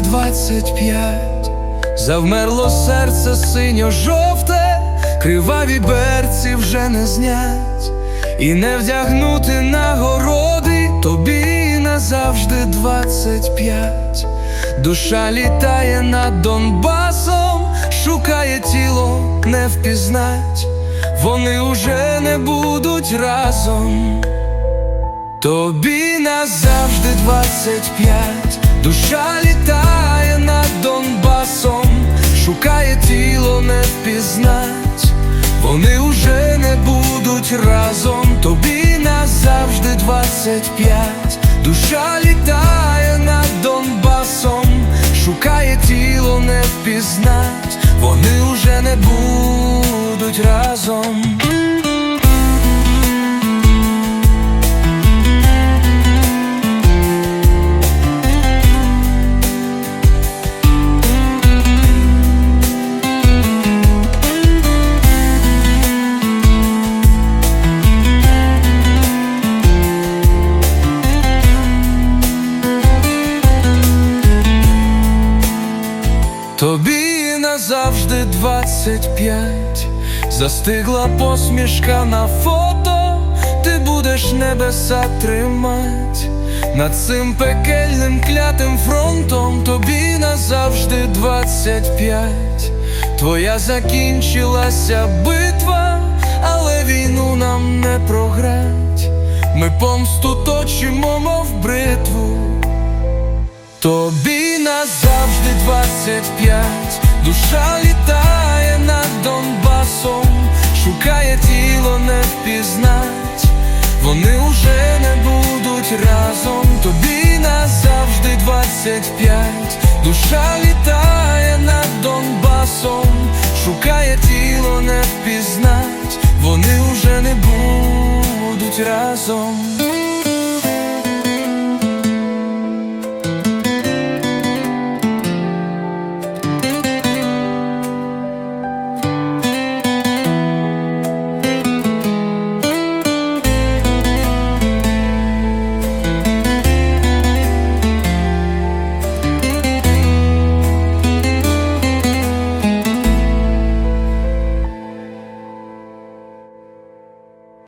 двадцять п'ять, завмерло серце синьо-жовте, криваві берці вже не знять, і не вдягнути нагороди. Тобі назавжди двадцять п'ять. Душа літає над Донбасом, шукає тіло, не впізнать, вони уже не будуть разом. Тобі назавжди двадцять п'ять, душа літає над Донбасом, шукає тіло, не впізнать, вони уже не будуть разом. Тобі назавжди двадцять п'ять, душа літає над Донбасом, шукає тіло, не впізнать, вони уже не будуть разом. Тобі назавжди двадцять п'ять, застигла посмішка на фото, ти будеш небеса тримать над цим пекельним клятим фронтом, тобі назавжди двадцять п'ять, твоя закінчилася битва, але війну нам не програть. Ми помсту точимо, мов бритву. Тобі назавжди двадцять п'ять, душа літає над Донбасом, шукає тіло, не впізнать, вони уже не будуть разом. Тобі назавжди двадцять п'ять, душа літає над Донбасом, шукає тіло, не впізнать, вони уже не будуть разом.